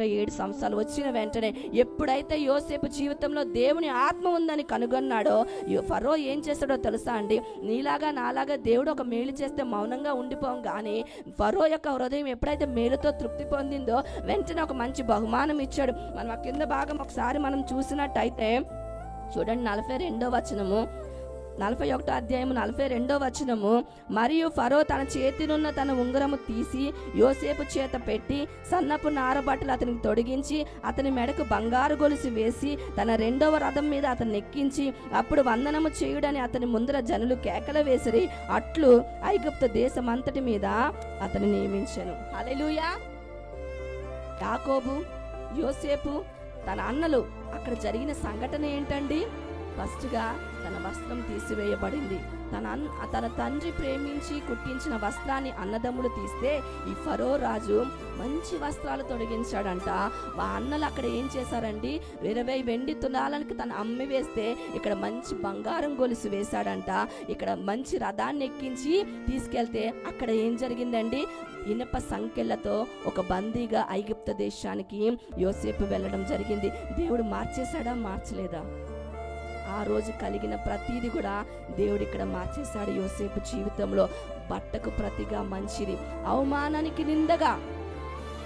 యొక్క ఏడు సంవత్సరాలు వచ్చిన వెంటనే ఎప్పుడైతే యోసేపు జీవితంలో దేవుని ఆత్మ ఉందని కనుగొన్నాడో ఫరో ఏం చేస్తాడో తెలుసా అండి? నీలాగా నాలాగా దేవుడు ఒక మేలు చేస్తే మౌనంగా ఉండిపోం కానీ ఫరో యొక్క హృదయం ఎప్పుడైతే మేలుతో తృప్తి పొందిందో వెంటనే ఒక మంచి బహుమానం ఇచ్చాడు. మనం ఆ కింద భాగం ఒకసారి మనం చూసినట్టయితే చూడండి నలభై రెండో వచనము. నలభై ఒకటో అధ్యాయము నలభై రెండో వచనము. మరియు ఫరో తన చేతినున్న తన ఉంగరము తీసి యోసేపు చేత పెట్టి సన్నపు నారబట్టలు అతనికి తొడిగించి అతని మెడకు బంగారు గొలుసు వేసి తన రెండవ రథం మీద అతను ఎక్కించి అప్పుడు వందనము చేయుడని అతని ముందర జనులు కేకలు వేసిరి. అట్లు ఐగుప్త దేశమంతటి మీద అతని నియమించను. హల్లెలూయా. యాకోబు యోసేపు తన అన్నలు అక్కడ జరిగిన సంఘటన ఏంటండి? ఫస్ట్గా తన వస్త్రం తీసివేయబడింది. తన తన తండ్రి ప్రేమించి కుట్టించిన వస్త్రాన్ని అన్నదమ్ములు తీస్తే ఈ ఫరో రాజు మంచి వస్త్రాలు తొడిగించాడంట. మా అన్నలు అక్కడ ఏం చేశారండి? ఇరవై వెండి తులాలకి తను అమ్మి వేస్తే ఇక్కడ మంచి బంగారం గొలుసు వేశాడంట. ఇక్కడ మంచి రథాన్ని ఎక్కించి తీసుకెళ్తే అక్కడ ఏం జరిగిందండి? ఇనప సంఖ్యలతో ఒక బందీగా ఐగుప్త దేశానికి యోసేపు వెళ్ళడం జరిగింది. దేవుడు మార్చేశాడా? మార్చలేదా? ఆ రోజు కలిగిన ప్రతీది కూడా దేవుడు ఇక్కడ మార్చేశాడు యోసేపు జీవితంలో. బట్టకు ప్రతిగా మంచిది. అవమానానికి నిందగా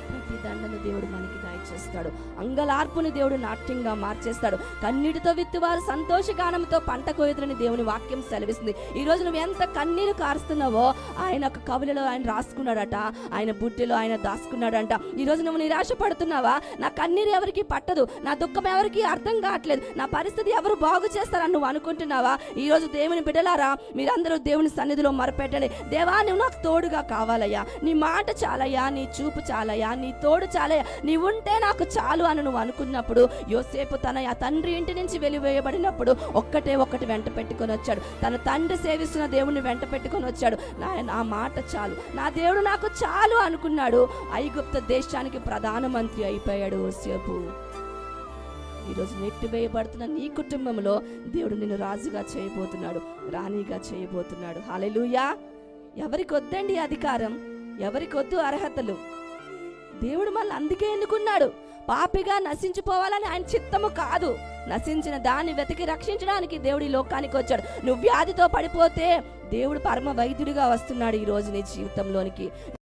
ప్రతి దండను దేవుడు మనకి దయచేస్తాడు. అంగలార్పుని దేవుడు నాట్యంగా మార్చేస్తాడు. కన్నీటితో విత్తువారు సంతోషగానంతో పంట కోయుదురని దేవుని వాక్యం సెలవిస్తుంది. ఈ రోజు నువ్వు ఎంత కన్నీరు కారుస్తున్నావో ఆయన ఒక కవులలో ఆయన రాసుకున్నాడట ఆయన బుట్టిలో ఆయన దాసుకున్నాడంట. ఈ రోజు నువ్వు నిరాశ పడుతున్నావా నా కన్నీరు ఎవరికి పట్టదు నా దుఃఖం ఎవరికి అర్థం కావట్లేదు నా పరిస్థితి ఎవరు బాగు చేస్తారని నువ్వు అనుకుంటున్నావా? ఈ రోజు దేవుని బిడ్డలారా మీరందరూ దేవుని సన్నిధిలో మరపెట్టండి. దేవా నువ్వు నాకు తోడుగా కావాలయ్యా. నీ మాట చాలయ్యా నీ చూపు చాలయ్యా నీ తోడు చాలే నీ ఉంటే నాకు చాలు అని నువ్వు అనుకున్నప్పుడు యోసేపు తన ఆ తండ్రి ఇంటి నుంచి వెలివేయబడినప్పుడు ఒక్కటే ఒక్కటి వెంట పెట్టుకొని వచ్చాడు. తన తండ్రి సేవిస్తున్న దేవుని వెంట పెట్టుకొని వచ్చాడు. నా నా మాట చాలు. నా దేవుడు నాకు చాలు అనుకున్నాడు. ఐగుప్త దేశానికి ప్రధానమంత్రి అయిపోయాడు యోసేపు. ఈరోజు నెట్టివేయబడుతున్న నీ కుటుంబంలో దేవుడు నిన్ను రాజుగా చేయబోతున్నాడు రాణిగా చేయబోతున్నాడు. హాలెలుయా ఎవరికి వద్దండి అధికారం? ఎవరికి వద్దు అర్హతలు? దేవుడు మళ్ళీ అందుకే ఎన్నుకున్నాడు పాపిగా నశించిపోవాలని ఆయన చిత్తము కాదు. నశించిన దాన్ని వెతికి రక్షించడానికి దేవుడు ఈ లోకానికి వచ్చాడు. నువ్వు వ్యాధితో పడిపోతే దేవుడు పరమ వైద్యుడిగా వస్తున్నాడు ఈ రోజు నీ జీవితంలోనికి.